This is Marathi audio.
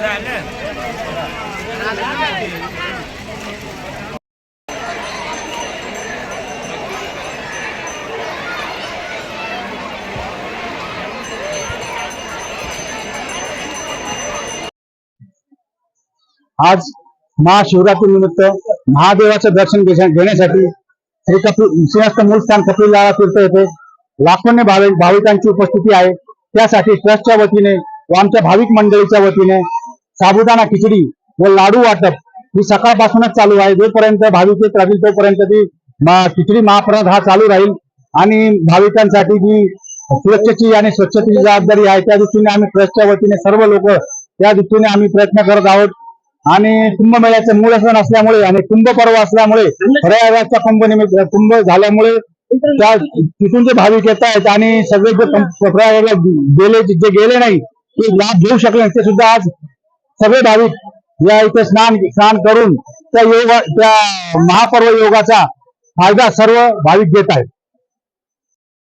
आज महाशिवरात्री निमित्त महादेवाचं दर्शन घेण्यासाठी श्री कपिल सिंहस्थ मूळ स्थान कपिलला तीर्थ येथे लाखोने भाविकांची उपस्थिती आहे. त्यासाठी ट्रस्टच्या वतीने व आमच्या भाविक मंडळीच्या वतीने साबुदाणा खिचडी व लाडू वाटप ही सकाळपासूनच चालू आहे. जोपर्यंत भाविक येत राहतील तोपर्यंत ती खिचडी महाप्रसाद हा चालू राहील. आणि भाविकांसाठी जी सुरक्षेची आणि स्वच्छतेची जबाबदारी आहे त्या दृष्टीने आम्ही ट्रस्टच्या वतीने सर्व लोक त्या दृष्टीने आम्ही प्रयत्न करत आहोत. आणि कुंभमेळ्याचं मूळ सण असल्यामुळे आणि कुंभ पर्व असल्यामुळे प्रयागराजचा कुंभनिमित्त कुंभ झाल्यामुळे त्या तिथून जे भाविक येत आहेत आणि सगळे जे कं- प्रयागराजला गेले जे गेले नाही ते लाभ घेऊ शकले ते सुद्धा आज सगळे भाविक या इथे स्नान स्नान करून त्या योगा त्या महापर्व योगाचा फायदा सर्व भाविक घेत आहेत.